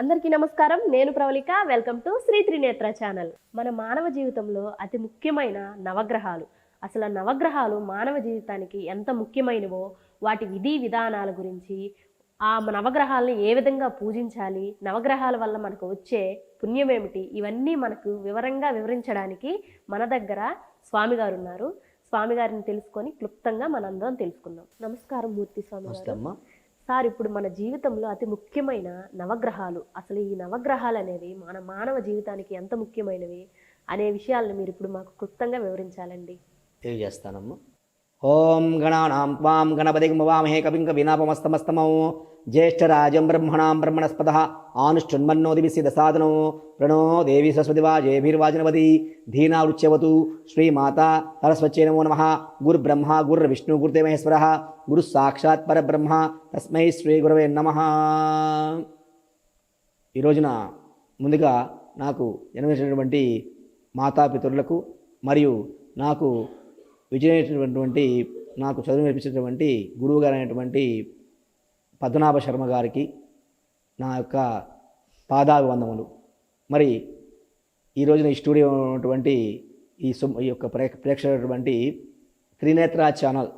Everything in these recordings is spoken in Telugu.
అందరికీ నమస్కారం. నేను Pravalika. Welcome to Shri Trinetra channel. మన మానవ జీవితంలో అతి ముఖ్యమైన నవగ్రహాలు. అసలు నవగ్రహాలు మానవ జీవితానికి ఎంత ముఖ్యమైనవో వాటి విధి విధానాల గురించి ఆ నవగ్రహాలను ఏ విధంగా పూజించాలి నవగ్రహాల వల్ల మనకు వచ్చే పుణ్యం ఏమిటి ఇవన్నీ మనకు వివరంగా వివరించడానికి మన దగ్గర స్వామి గారు ఉన్నారు స్వామి గారిని తెలుసుకొని క్లుప్తంగా మనందరం తెలుసుకుందాం. నమస్కారం మూర్తి స్వామి సార్ ఇప్పుడు మన జీవితంలో అతి ముఖ్యమైన నవగ్రహాలు. అసలు ఈ నవగ్రహాలు అనేవి మన మానవ జీవితానికి ఎంత ముఖ్యమైనవి అనే విషయాలను మీరు ఇప్పుడు మాకు క్లుప్తంగా వివరించాలండి. తెలియజేస్తానమ్మా. ఓం గణానాం త్వాం గణపతిం వామహే కవిం కవినాపమస్తమస్తమౌ. జ్యేష్ఠరాజం బ్రహ్మణాం బ్రహ్మణస్పద. ఆనుష్ఠున్మన్నోదిభిసిద సాధనో ప్రణో దేవి సరస్వతి వాజేభిర్వాజనవతి ధీనావృచ్యవతు శ్రీమాత సరస్వచ్చే నమో నమ. గురుబ్రహ్మ గురుర్విష్ణు గురుదే మహేశ్వర గురు సాక్షాత్ పరబ్రహ్మ. తస్మై శ్రీ గురవే నమ. ఈ రోజున ముందుగా నాకు జన్మించినటువంటి మాతాపితరులకు మరియు నాకు విజయమైనటువంటి నాకు చదువు నేర్పించినటువంటి గురువు గారు అయినటువంటి పద్మనాభ శర్మ గారికి నా యొక్క పాదాభివందములు. మరి ఈ రోజున ఈ స్టూడియో ఉన్నటువంటి ఈ సుమ్ ఈ యొక్క ప్రే ప్రేక్షకులటువంటి త్రినేత్ర ఛానల్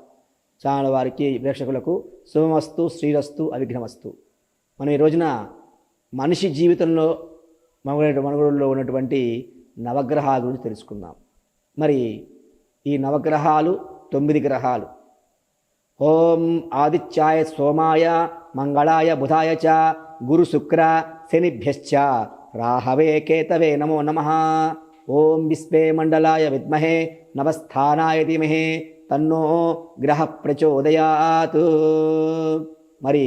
ఛానల్ వారికి ప్రేక్షకులకు శుభమస్తు శ్రీరస్తు అవిఘ్నమస్తు మనం ఈ రోజున మనిషి జీవితంలో మనుగడ మనుగుడులో ఉన్నటువంటి నవగ్రహాల గురించి తెలుసుకుందాం. మరి ఈ నవగ్రహాలు తొమ్మిది గ్రహాలు. ఓం ఆదిత్యాయ సోమాయ మంగళాయ బుధాయ చ గురు శుక్ర శనిభ్యశ్చ రాహవే కేతవే నమో నమ. ఓం విస్మే మండలాయ విద్మహే నవస్థానాయ ధీమహే తన్నో గ్రహ ప్రచోదయాత్. మరి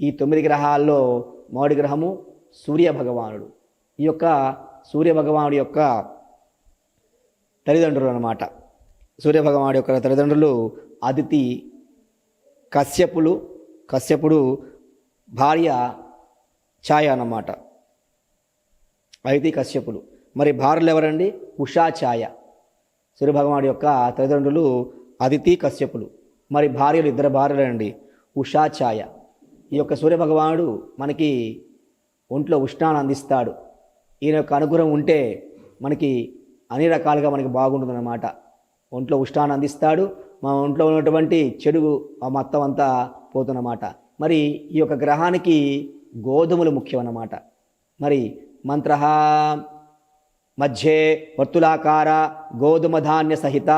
ఈ తొమ్మిది గ్రహాల్లో మొదటి గ్రహము సూర్య భగవానుడు. ఈ యొక్క సూర్య భగవానుడి యొక్క తల్లిదండ్రులు అన్నమాట. సూర్యభగవానుడి యొక్క తల్లిదండ్రులు అదితి కశ్యపులు కశ్యపుడు భార్య ఛాయ అన్నమాట. అదితి కశ్యపులు. మరి భార్యలు ఎవరండి? ఉషా ఛాయ. సూర్యభగవానుడి యొక్క తల్లిదండ్రులు అదితి కశ్యపులు. మరి భార్యలు ఇద్దరు భార్యలండి. ఉషా ఛాయ. ఈ యొక్క సూర్యభగవానుడు మనకి ఒంట్లో ఉష్ణాన్ని అందిస్తాడు. ఈయన యొక్క అనుగ్రహం ఉంటే మనకి అన్ని రకాలుగా మనకి బాగుంటుందన్నమాట. ఒంట్లో ఉష్ణాన్ని అందిస్తాడు. మా ఒంట్లో ఉన్నటువంటి చెడు ఆ మొత్తం అంతా పోతున్నమాట. మరి ఈ యొక్క గ్రహానికి గోధుమలు ముఖ్యమన్నమాట. మరి మంత్ర మధ్యే వర్తులాకార గోధుమ ధాన్య సహిత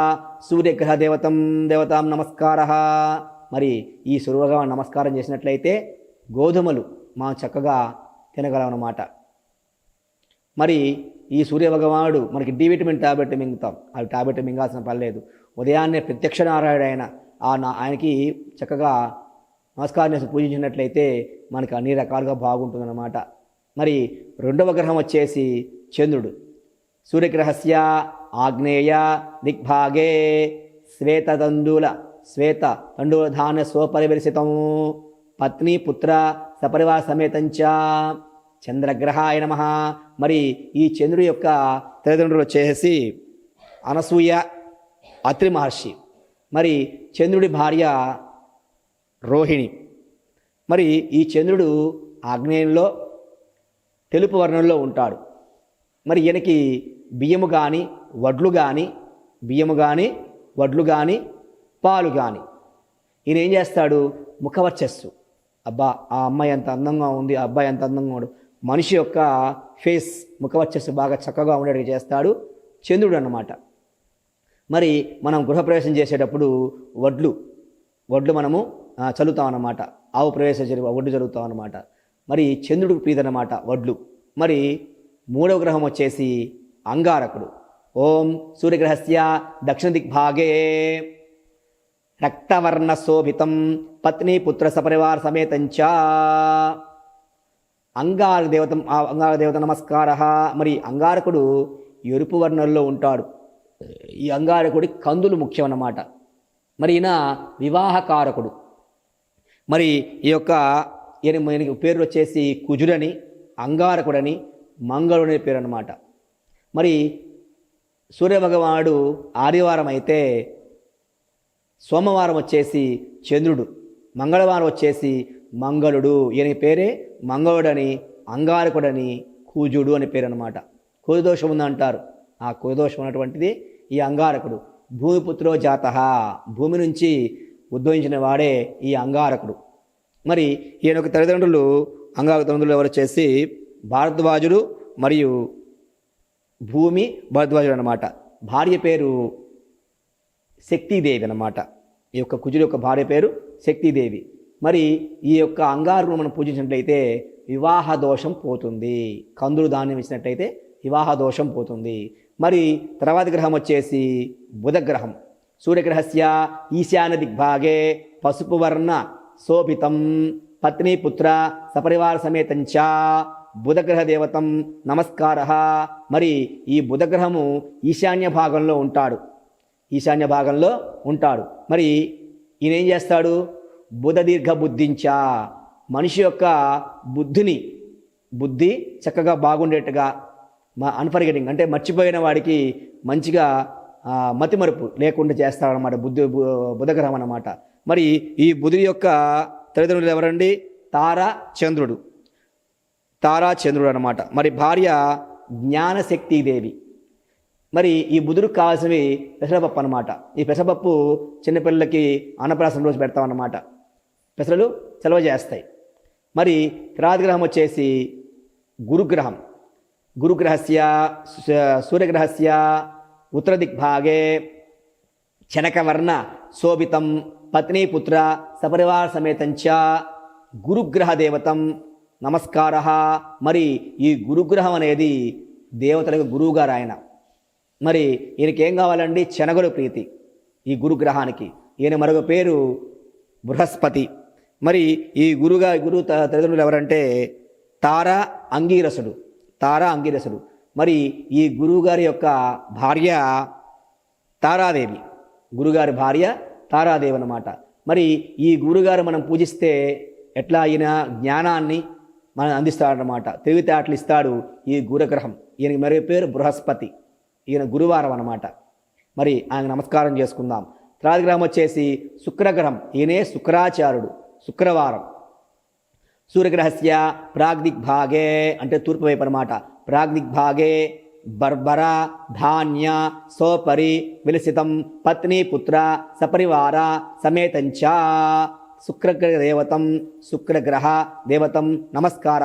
సూర్యగ్రహ దేవతం దేవతాం నమస్కార. మరి ఈ సూర్యగా నమస్కారం చేసినట్లయితే గోధుమలు మా చక్కగా తినగలమన్నమాట. మరి ఈ సూర్యభగవానుడు మనకి డి విటమిన్ టాబ్లెట్ మింగుతాం. ఆ టాబ్లెట్ మింగాల్సిన పని లేదు. ఉదయాన్నే ప్రత్యక్ష నారాయణ ఆయన ఆ నా ఆయనకి చక్కగా నమస్కారం చేసి పూజించినట్లయితే మనకి అన్ని రకాలుగా బాగుంటుందన్నమాట. మరి రెండవ గ్రహం వచ్చేసి చంద్రుడు. సూర్యగ్రహస్య ఆగ్నేయ దిగ్భాగే శ్వేతతండూల శ్వేత తండూల ధాన్య పత్ని పుత్ర సపరివార సమేతంచ చంద్రగ్రహాయ నమ మరి ఈ చంద్రుడి యొక్క తల్లిదండ్రులు వచ్చేసి అనసూయ అత్రి మహర్షి. మరి చంద్రుడి భార్య రోహిణి. మరి ఈ చంద్రుడు ఆగ్నేయంలో తెలుపు వర్ణంలో ఉంటాడు. మరి ఈయనకి బియ్యము కానీ వడ్లు కానీ బియ్యము కానీ వడ్లు కానీ పాలు కానీ ఈయన ఏం చేస్తాడు? ముఖవర్చస్సు. అబ్బా ఆ అమ్మాయి ఎంత అందంగా ఉంది ఆ అబ్బాయి ఎంత అందంగా ఉన్నాడు. మనిషి యొక్క ఫేస్ ముఖవర్చస్సు బాగా చక్కగా ఉండేట్టుగా చేస్తాడు. చంద్రుడు అన్నమాట మరి మనం గృహప్రవేశం చేసేటప్పుడు వడ్లు వడ్లు మనము చల్లుతాం అన్నమాట ఆవు ప్రవేశం జరిగి వడ్లు చల్లుతాం అన్నమాట మరి చంద్రుడికి ప్రీతనమాట వడ్లు. మరి మూడవ గ్రహం వచ్చేసి అంగారకుడు. ఓం సూర్యగ్రహస్య దక్షిణ దిగ్భాగే. రక్తవర్ణ శోభితం పత్ని పుత్ర సపరివార సమేతంచ. అంగార దేవత అంగార దేవత నమస్కార. మరి అంగారకుడు ఎరుపు వర్ణంలో ఉంటాడు. ఈ అంగారకుడి కందులు ముఖ్యం అన్నమాట మరి ఈయన వివాహకారకుడు. మరి ఈ యొక్క ఈయన ఈయనకి పేరు వచ్చేసి కుజుడని అంగారకుడని మంగళుడని పేరు అనమాట మరి సూర్యభగవానుడు ఆదివారం అయితే సోమవారం వచ్చేసి చంద్రుడు మంగళవారం వచ్చేసి మంగళుడు ఈయన పేరే మంగళుడని అంగారకుడని కూజుడు అని పేరు అనమాట కుదోషం ఉందంటారు. ఆ కుదోషం ఉన్నటువంటిది ఈ అంగారకుడు. భూమిపుత్రో జాత భూమి నుంచి ఉద్భవించిన వాడే ఈ అంగారకుడు. మరి ఈయన యొక్క తల్లిదండ్రులు అంగారక తల్లిదండ్రులు ఎవరు వచ్చేసి భారద్వాజుడు మరియు భూమి భరద్వాజుడు అనమాట భార్య పేరు శక్తిదేవి అన్నమాట. ఈ యొక్క కుజుడు యొక్క భార్య పేరు శక్తిదేవి. మరి ఈ యొక్క అంగారును మనం పూజించినట్లయితే వివాహ దోషం పోతుంది. కందులు ధాన్యం ఇచ్చినట్లయితే వివాహ దోషం పోతుంది. మరి తర్వాత గ్రహం వచ్చేసి బుధగ్రహం. సూర్యగ్రహస్య ఈశాన్య దిగ్భాగే పసుపు వర్ణ శోభితం. పత్నీపుత్ర సపరివార సమేతంచ బుధగ్రహ దేవతం నమస్కార. మరి ఈ బుధగ్రహము ఈశాన్య భాగంలో ఉంటాడు. ఈశాన్య భాగంలో ఉంటాడు. మరి ఈయన ఏం చేస్తాడు? బుధ దీర్ఘ బుద్ధించా మనిషి యొక్క బుద్ధిని బుద్ధి చక్కగా బాగుండేట్టుగా మా అన్ఫర్గెటింగ్ అంటే మర్చిపోయిన వాడికి మంచిగా మతిమరుపు లేకుండా చేస్తాడనమాట బుద్ధి బు- బుధగ్రహం అన్నమాట. మరి ఈ బుధుడి యొక్క తల్లిదండ్రులు ఎవరండి? తార చంద్రుడు. తారా చంద్రుడు అనమాట మరి భార్య జ్ఞానశక్తి దేవి. మరి ఈ బుధుడికి కావాల్సినవి పెసరపప్పు అనమాట ఈ పెసరపప్పు చిన్నపిల్లలకి అన్నప్రాసం రోజు పెడతామన్నమాట. పెసరలు సెలవు చేస్తాయి. మరి గ్రహం వచ్చేసి గురుగ్రహం. గురుగ్రహస్య సూర్యగ్రహస్య ఉత్తర దిగ్భాగే చనకవర్ణ శోభితం పత్నీపుత్ర సపరివార సమేతంచ గురుగ్రహ దేవతం నమస్కార. మరి ఈ గురుగ్రహం అనేది దేవతలకు గురువుగారు ఆయన మరి ఈయనకేం కావాలండి? చెనగలు ప్రీతి ఈ గురుగ్రహానికి. ఈయన మరొక పేరు బృహస్పతి. మరి ఈ గురుగా గురువు త- తల్లిదండ్రులు ఎవరంటే తారా అంగీరసుడు తారా అంగీరసుడు. మరి ఈ గురువుగారి యొక్క భార్య తారాదేవి గురుగారి భార్య తారాదేవి అన్నమాట. మరి ఈ గురుగారు మనం పూజిస్తే ఎట్లా ఈయన జ్ఞానాన్ని మనం అందిస్తాడనమాట తెలివితేటలు ఇస్తాడు ఈ గురుగ్రహం. ఈయనకి మరో పేరు బృహస్పతి. ఈయన గురువారం అనమాట మరి ఆయన నమస్కారం చేసుకుందాం. తర్వాత గ్రహం వచ్చేసి శుక్రగ్రహం. ఈయనే శుక్రాచార్యుడు. శుక్రవారం. సూర్యగ్రహస్య ప్రాగ్దిగ్భాగే అంటే తూర్పు వైపు అనమాట ప్రాగ్దిగ్భాగే బర్బర ధాన్య సోపరి విలసితం పత్ని పుత్ర సపరివార సమేతంచ. శుక్రగ్రహ దేవతం శుక్రగ్రహ దేవతం నమస్కార.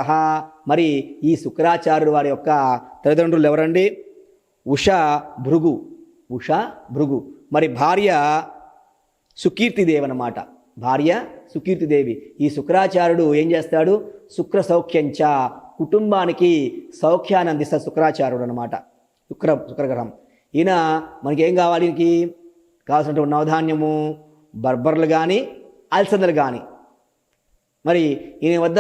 మరి ఈ శుక్రాచార్యుడు వారి యొక్క తల్లిదండ్రులు ఎవరండి? ఉష భృగు. ఉష భృగు. మరి భార్య సుకీర్తిదేవి అన్నమాట. భార్య సుకీర్తిదేవి. ఈ శుక్రాచార్యుడు ఏం చేస్తాడు? శుక్ర సౌఖ్యంచ కుటుంబానికి సౌఖ్యాన్ని అందిస్తాడు శుక్రాచార్యుడు అనమాట శుక్ర శుక్రగ్రహం. ఈయన మనకి ఏం కావాలి ఈయనకి? కావాల్సినటువంటి నవధాన్యము బర్బర్లు కానీ అల్సందలు కానీ మరి ఈయన వద్ద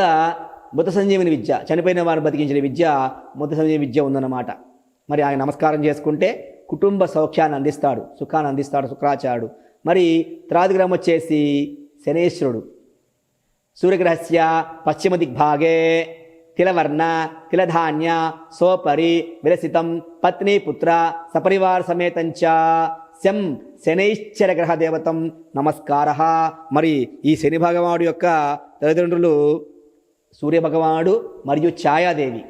మృత సంజీవిని విద్య చనిపోయిన వారిని బతికించిన విద్య మృత సంజీవి విద్య ఉందన్నమాట. మరి ఆయన నమస్కారం చేసుకుంటే కుటుంబ సౌఖ్యాన్ని అందిస్తాడు సుఖాన్ని అందిస్తాడు శుక్రాచార్యుడు. మరి త్రాదిగ్రహం వచ్చేసి శనేశ్వరుడు. సూర్యగ్రహస్య పశ్చిమ దిగ్భాగే తిలవర్ణ తిలధాన్య సోపరి విలసితం పత్ని పుత్ర సపరివార సమేతంచ. శం శనైశ్చర గ్రహ దేవతం నమస్కార. మరి ఈ శని భగవానుడు యొక్క తల్లిదండ్రులు సూర్యభగవానుడు మరియు ఛాయాదేవి.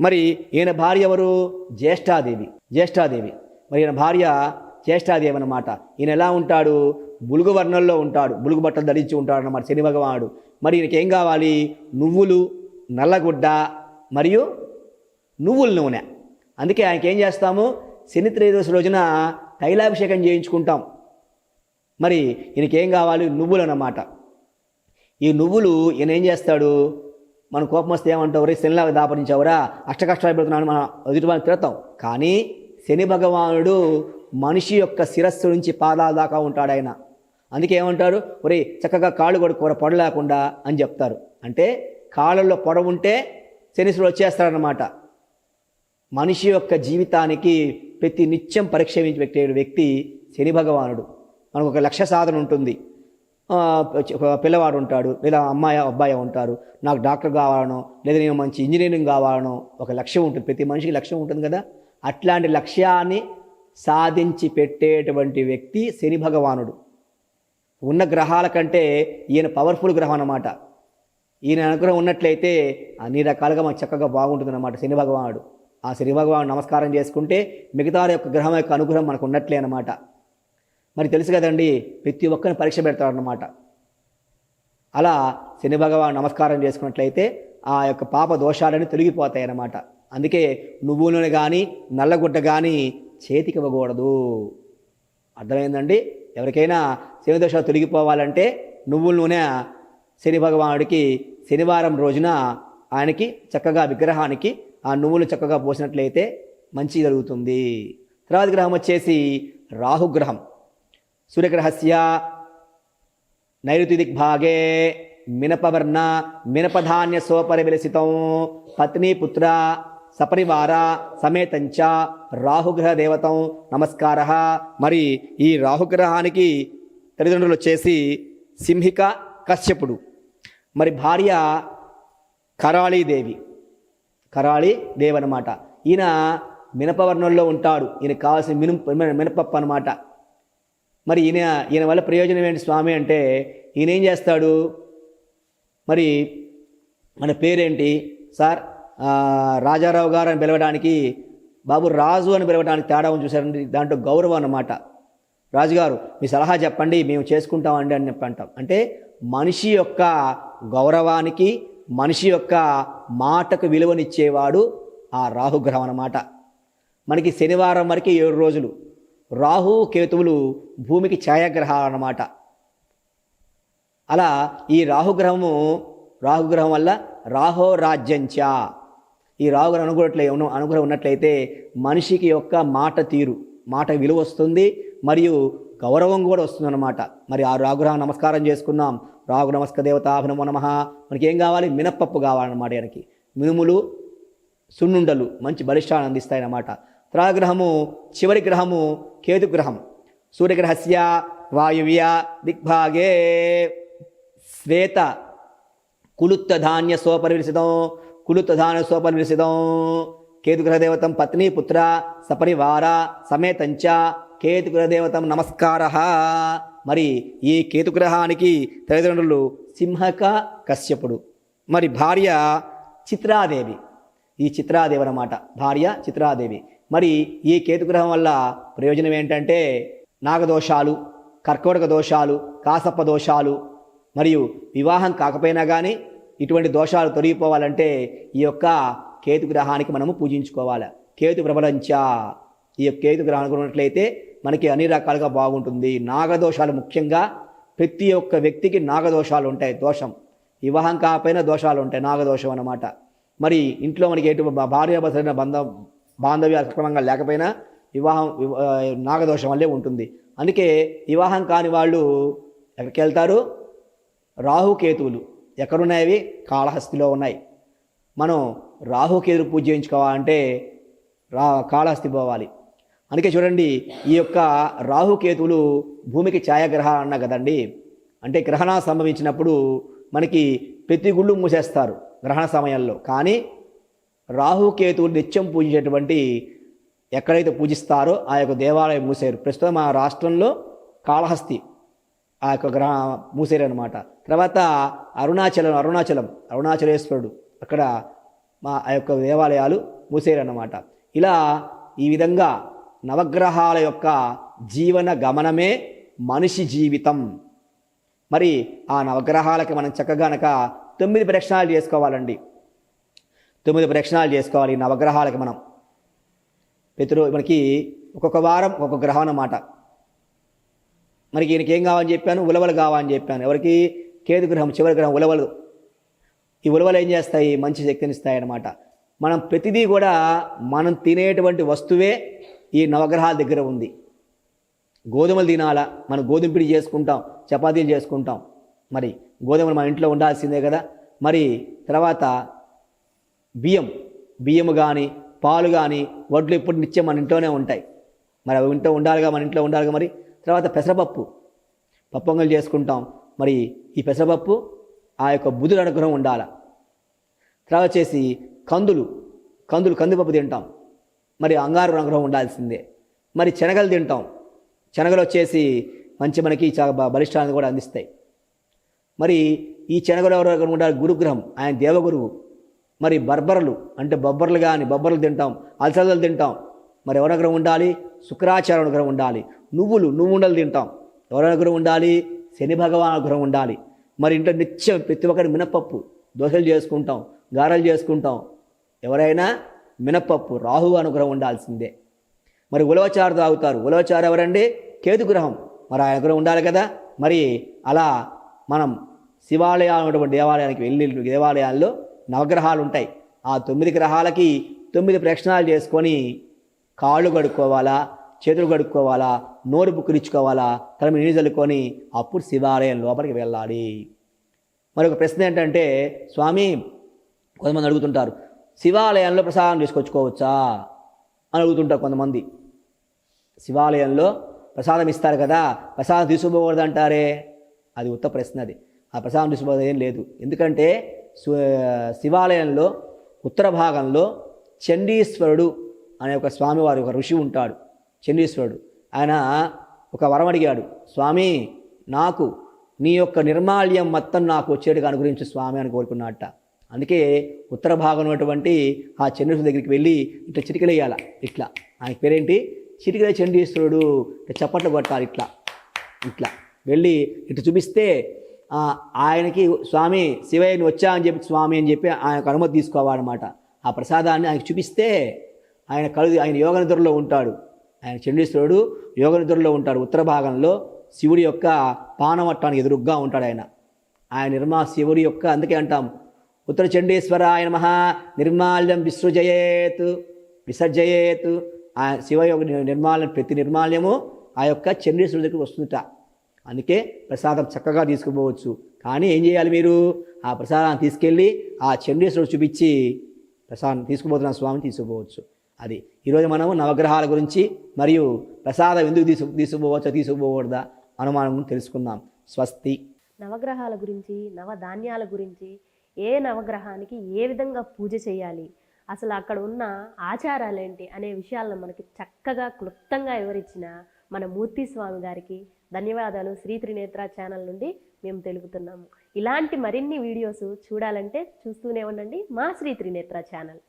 మరి ఈయన భార్య ఎవరు? జ్యేష్ఠాదేవి. జ్యేష్ఠాదేవి. మరి ఈయన భార్య జ్యేష్ఠాదేవి అన్నమాట. ఈయన ఎలా ఉంటాడు? బులుగు వర్ణంలో ఉంటాడు బులుగు బట్టలు ధరించి ఉంటాడు అన్నమాట శని భగవానుడు. మరి ఈయనకేం కావాలి? నువ్వులు నల్లగుడ్డ మరియు నువ్వుల నూనె. అందుకే ఆయనకి ఏం చేస్తాము? శని త్రయోదశి రోజున తైలాభిషేకం చేయించుకుంటాం. మరి ఈయనకేం కావాలి? నువ్వులు అన్నమాట. ఈ నువ్వులు ఈయన ఏం చేస్తాడు? మన కోపం వస్తే ఏమంటావు? రే శనిలాగా దాపరించావురా అష్టకష్టాలు పెడుతున్నాను మనం ఎదుటి వాళ్ళని తిడతాం. కానీ శని భగవానుడు మనిషి యొక్క శిరస్సు నుంచి పాదాల దాకా ఉంటాడు ఆయన. అందుకే ఏమంటారు? ఒరే చక్కగా కాళ్ళు కూడా పొడ లేకుండా అని చెప్తారు. అంటే కాళ్ళల్లో పొడ ఉంటే శనిసులు వచ్చేస్తారన్నమాట మనిషి యొక్క జీవితానికి ప్రతి నిత్యం పరీక్ష పెట్టే వ్యక్తి శని భగవానుడు. మనకు ఒక లక్ష్య సాధన ఉంటుంది. పిల్లవాడు ఉంటాడు లేదా అమ్మాయి అబ్బాయి ఉంటారు. నాకు డాక్టర్ కావాలనో లేదా నేను మంచి ఇంజనీరింగ్ కావాలనో ఒక లక్ష్యం ఉంటుంది. ప్రతి మనిషికి లక్ష్యం ఉంటుంది కదా? అట్లాంటి లక్ష్యాన్ని సాధించి పెట్టేటువంటి వ్యక్తి శని భగవానుడు. ఉన్న గ్రహాల కంటే ఈయన పవర్ఫుల్ గ్రహం అన్నమాట. ఈయన అనుగ్రహం ఉన్నట్లయితే అన్ని రకాలుగా మనకు చక్కగా బాగుంటుంది అన్నమాట శని భగవానుడు. ఆ శని భగవానుడు నమస్కారం చేసుకుంటే మిగతా యొక్క గ్రహం యొక్క అనుగ్రహం మనకు ఉన్నట్లే అనమాట మరి తెలుసు కదండి ప్రతి ఒక్కరిని పరీక్ష పెడతాడనమాట అలా శని భగవాన్ నమస్కారం చేసుకున్నట్లయితే ఆ యొక్క పాప దోషాలని తొలగిపోతాయి అన్నమాట. అందుకే నువ్వు నూనె కానీ నల్లగుడ్డ కానీ చేతికి ఇవ్వకూడదు. అర్థమైందండి? ఎవరికైనా శని తొలగిపోవాలంటే నువ్వుల నూనె శని భగవానుడికి శనివారం రోజున ఆయనకి చక్కగా విగ్రహానికి ఆ నువ్వులు చక్కగా పోసినట్లయితే మంచి జరుగుతుంది. తర్వాత గ్రహం వచ్చేసి రాహుగ్రహం. సూర్యగ్రహస్య నైరుతి దిగ్భాగే మినపవర్ణ మినపధాన్య సోపరి విలసితం పత్నీపుత్ర సపరివార సమేతంచ రాహుగ్రహ దేవతం నమస్కార. మరి ఈ రాహుగ్రహానికి తల్లిదండ్రులు వచ్చేసి సింహిక కశ్యపుడు. మరి భార్య కరాళీదేవి. కరాళీ దేవి అనమాట ఈయన మినపవర్ణంలో ఉంటాడు. ఈయన కావాల్సిన మినుప మినపప్పు అనమాట మరి ఈయన ఈయన వల్ల ప్రయోజనం ఏంటి స్వామి అంటే ఈయన ఏం చేస్తాడు? మరి మన పేరేంటి? సార్? రాజారావు గారు అని పిలవడానికి బాబు రాజు అని పిలవడానికి తేడా ఉంది దాంట్లో గౌరవం అన్నమాట. రాజుగారు మీ సలహా చెప్పండి మేము చేసుకుంటామండి అని చెప్పి అంటాం. అంటే మనిషి యొక్క గౌరవానికి మనిషి యొక్క మాటకు విలువనిచ్చేవాడు ఆ రాహుగ్రహం అన్నమాట. మనకి శనివారం వరకు ఏడు రోజులు. రాహు కేతువులు భూమికి ఛాయాగ్రహాలు అన్నమాట. అలా ఈ రాహుగ్రహము రాహుగ్రహం వల్ల రాహో రాజ్యంచ. ఈ రాహుగ్రహం అనుగ్రహట్లే అనుగ్రహం ఉన్నట్లయితే మనిషికి యొక్క మాట తీరు మాట విలువ వస్తుంది మరియు గౌరవం కూడా వస్తుంది అనమాట మరి ఆ రాహుగ్రహం నమస్కారం చేసుకున్నాం. రాగు నమస్క దేవతాభనమో నమ. మనకి ఏం కావాలి? మినప్పప్పు కావాలన్నమాట ఆయనకి మినుములు సున్నుండలు మంచి బలిష్టాన్ని అందిస్తాయి అన్నమాట త్రాగ్రహము చివరి గ్రహము కేతుగ్రహం. సూర్యగ్రహస్య వాయువ్య దిగ్భాగే శ్వేత కులుత్త ధాన్య సోపరివిసితం. కులుత్త ధాన్య సోపరివిసితం కేతుగ్రహదేవతం పత్ని పుత్ర సపరివార సమేతంచ. కేతుగ్రహదేవతం నమస్కార. మరి ఈ కేతుగ్రహానికి తల్లిదండ్రులు సింహక కశ్యపుడు. మరి భార్య చిత్రాదేవి. ఈ చిత్రాదేవి అన్నమాట. భార్య చిత్రాదేవి. మరి ఈ కేతుగ్రహం వల్ల ప్రయోజనం ఏంటంటే నాగదోషాలు కర్కోటక దోషాలు కాసప్ప దోషాలు మరియు వివాహం కాకపోయినా కానీ ఇటువంటి దోషాలు తొలగిపోవాలంటే ఈ యొక్క కేతు గ్రహానికి మనము పూజించుకోవాలి. కేతు ప్రబలంచ. ఈ యొక్క కేతు గ్రహానికి ఉన్నట్లయితే మనకి అన్ని రకాలుగా బాగుంటుంది. నాగదోషాలు ముఖ్యంగా ప్రతి ఒక్క వ్యక్తికి నాగదోషాలు ఉంటాయి. దోషం. వివాహం కాకపోయినా దోషాలు ఉంటాయి. నాగదోషం అన్నమాట. మరి ఇంట్లో మనకి ఎటు భార్యాభర్తలైన బంధం బాంధవ్యాలు సక్రమంగా లేకపోయినా వివాహం నాగదోషం వల్లే ఉంటుంది. అందుకే వివాహం కాని వాళ్ళు ఎక్కడికి వెళ్తారు రాహుకేతువులు. ఎక్కడున్నాయి కాళహస్తిలో ఉన్నాయి. మనం రాహుకేతులు పూజ చేయించుకోవాలంటే రా కాళహస్తి పోవాలి. అందుకే చూడండి ఈ యొక్క రాహుకేతువులు భూమికి ఛాయాగ్రహాలు అన్నా కదండి. అంటే గ్రహణ సంభవించినప్పుడు మనకి ప్రతి గుళ్ళు మూసేస్తారు గ్రహణ సమయంలో. కానీ రాహుకేతువులు నిత్యం పూజించేటువంటి ఎక్కడైతే పూజిస్తారో ఆ యొక్క దేవాలయం మూసారు. ప్రస్తుతం మా రాష్ట్రంలో కాళహస్తి ఆ యొక్క గ్రహ మూసేరు అనమాట తర్వాత అరుణాచలం అరుణాచలం అరుణాచలేశ్వరుడు. అక్కడ మా ఆ యొక్క దేవాలయాలు మూసేరు అనమాట ఇలా ఈ విధంగా నవగ్రహాల యొక్క జీవన గమనమే మనిషి జీవితం. మరి ఆ నవగ్రహాలకి మనం చక్కగానక తొమ్మిది ప్రదక్షిణాలు చేసుకోవాలండి. తొమ్మిది ప్రదక్షిణాలు చేసుకోవాలి నవగ్రహాలకి మనం. ప్రతిరోజు మనకి ఒక్కొక్క వారం ఒక్కొక్క గ్రహం అన్నమాట. మనకి ఈయనకి ఏం కావాలని చెప్పాను? ఉలవలు కావాలని చెప్పాను. ఎవరికి? కేతు గ్రహం చివరి గ్రహం ఉలవలు. ఈ ఉలవలు ఏం చేస్తాయి? మంచి శక్తిని ఇస్తాయి అన్నమాట మనం ప్రతిదీ కూడా మనం తినేటువంటి వస్తువే ఈ నవగ్రహాల దగ్గర ఉంది. గోధుమలు తినాలా? మనం గోధుమపిడి చేసుకుంటాం చపాతీలు చేసుకుంటాం. మరి గోధుమలు మన ఇంట్లో ఉండాల్సిందే కదా? మరి తర్వాత బియ్యం బియ్యము కానీ పాలు కానీ వడ్లు ఇప్పుడు నిత్యం మన ఇంట్లోనే ఉంటాయి. మరి అవి ఇంట్లో ఉండాలిగా మన ఇంట్లో ఉండాలిగా మరి? తర్వాత పెసరపప్పు. పప్పొంగలు చేసుకుంటాం. మరి ఈ పెసరపప్పు ఆ యొక్క బుధుడు అనుగ్రహం ఉండాల. తర్వాత వచ్చేసి కందులు. కందులు కందిపప్పు తింటాం. మరి అంగారు అనుగ్రహం ఉండాల్సిందే. మరి శనగలు తింటాం. శనగలు వచ్చేసి మంచి మనకి చాలా బలిష్టాన్ని కూడా అందిస్తాయి. మరి ఈ శనగలు ఎవరు ఉండాలి? గురుగ్రహం ఆయన దేవగురువు. మరి బర్బర్లు అంటే బొబ్బర్లు కానీ బొబ్బర్లు తింటాం. అలసలలు తింటాం. మరి ఎవరి అనుగ్రహం ఉండాలి? శుక్రాచార్య అనుగ్రహం ఉండాలి. నువ్వులు నువ్వు ఉండలు తింటాం. ఎవరి అనుగ్రహం ఉండాలి శని భగవాన్ అనుగ్రహం ఉండాలి. మరి ఇంట్లో నిత్యం ప్రతి ఒక్కరి మినపప్పు దోశలు చేసుకుంటాం గారెలు చేసుకుంటాం. ఎవరైనా మినపప్పు రాహు అనుగ్రహం ఉండాల్సిందే. మరి ఉలవచారు తాగుతారు. ఉలవచారు ఎవరండి? కేతు గ్రహం. మరి ఆయన గ్రహం ఉండాలి కదా? మరి అలా మనం శివాలయాలు ఉన్నటువంటి దేవాలయానికి వెళ్ళి దేవాలయాల్లో నవగ్రహాలు ఉంటాయి. ఆ తొమ్మిది గ్రహాలకి తొమ్మిది ప్రక్షణాలు చేసుకొని కాళ్ళు కడుక్కోవాలా? చేతులు కడుక్కోవాలా? నోరు పుక్కిరించుకోవాలా తల మీద నీళ్ళు చల్లుకొని అప్పుడు శివాలయం లోపలికి వెళ్ళాలి. మరొక ప్రశ్న ఏంటంటే స్వామి కొంతమంది అడుగుతుంటారు శివాలయంలో ప్రసాదం తీసుకొచ్చుకోవచ్చా? అని అడుగుతుంటారు కొంతమంది. శివాలయంలో ప్రసాదం ఇస్తారు కదా ప్రసాదం తీసుకుపోకూడదు అంటారే అది ఉత్త ప్రశ్న అది. ఆ ప్రసాదం తీసుకోవడం ఏం లేదు. ఎందుకంటే శివాలయంలో ఉత్తర భాగంలో చండీశ్వరుడు అనే ఒక స్వామివారి ఒక ఋషి ఉంటాడు. చండీశ్వరుడు. ఆయన ఒక వరం అడిగాడు స్వామి నాకు నీ యొక్క నిర్మాల్యం మొత్తం నాకు వచ్చేట్టుగా అనుగ్రహించు స్వామి అని కోరుకున్నట్ట అందుకే ఉత్తర భాగం ఉన్నటువంటి ఆ చంద్రుడి దగ్గరికి వెళ్ళి ఇట్లా చిటికలేయాల ఇట్లా. ఆయన పేరేంటి? చిటికలే చండీశ్వరుడు ఇట్లా చప్పట్లు కొట్టాలి ఇట్లా. ఇట్లా. వెళ్ళి ఇటు చూపిస్తే ఆయనకి స్వామి శివయ్య వచ్చా అని చెప్పి స్వామి అని చెప్పి ఆయనకు అనుమతి తీసుకోవాలన్నమాట. ఆ ప్రసాదాన్ని ఆయనకు చూపిస్తే ఆయన కలు ఆయన యోగ నిద్రలో ఉంటాడు. ఆయన చండీశ్వరుడు యోగ నిద్రలో ఉంటాడు ఉత్తర భాగంలో. శివుడి యొక్క పానవట్టానికి ఎదురుగ్గా ఉంటాడు ఆయన. ఆయన నిర్మా శివుడి యొక్క అందుకే అంటాం. ఉత్తర చండీశ్వర ఆయన మహా నిర్మాల్యం విసృజయేత్ విసర్జయేత్. ఆ శివ యొక్క నిర్మాల్యం ప్రతి నిర్మాల్యము ఆ యొక్క చండీశ్వరుడి దగ్గరికి వస్తుందట. అందుకే ప్రసాదం చక్కగా తీసుకుపోవచ్చు. కానీ ఏం చేయాలి మీరు? ఆ ప్రసాదాన్ని తీసుకెళ్ళి ఆ చండీశ్వరుడు చూపించి ప్రసాదం తీసుకుపోతున్న స్వామిని తీసుకుపోవచ్చు. అది. ఈరోజు మనము నవగ్రహాల గురించి మరియు ప్రసాదం ఎందుకు తీసు తీసుకుపోవచ్చో తీసుకుపోకూడదా అనుమానం తెలుసుకుందాం. స్వస్తి. నవగ్రహాల గురించి నవధాన్యాల గురించి ఏ నవగ్రహానికి ఏ విధంగా పూజ చేయాలి? అసలు అక్కడ ఉన్న ఆచారాలు ఏంటి అనే విషయాలను మనకి చక్కగా క్లుప్తంగా వివరించిన మన మూర్తి స్వామి గారికి ధన్యవాదాలు. శ్రీ త్రినేత్ర ఛానల్ నుండి మేము తెలుపుతున్నాము. ఇలాంటి మరిన్ని వీడియోస్ చూడాలంటే చూస్తూనే ఉండండి మా శ్రీ త్రినేత్ర ఛానల్.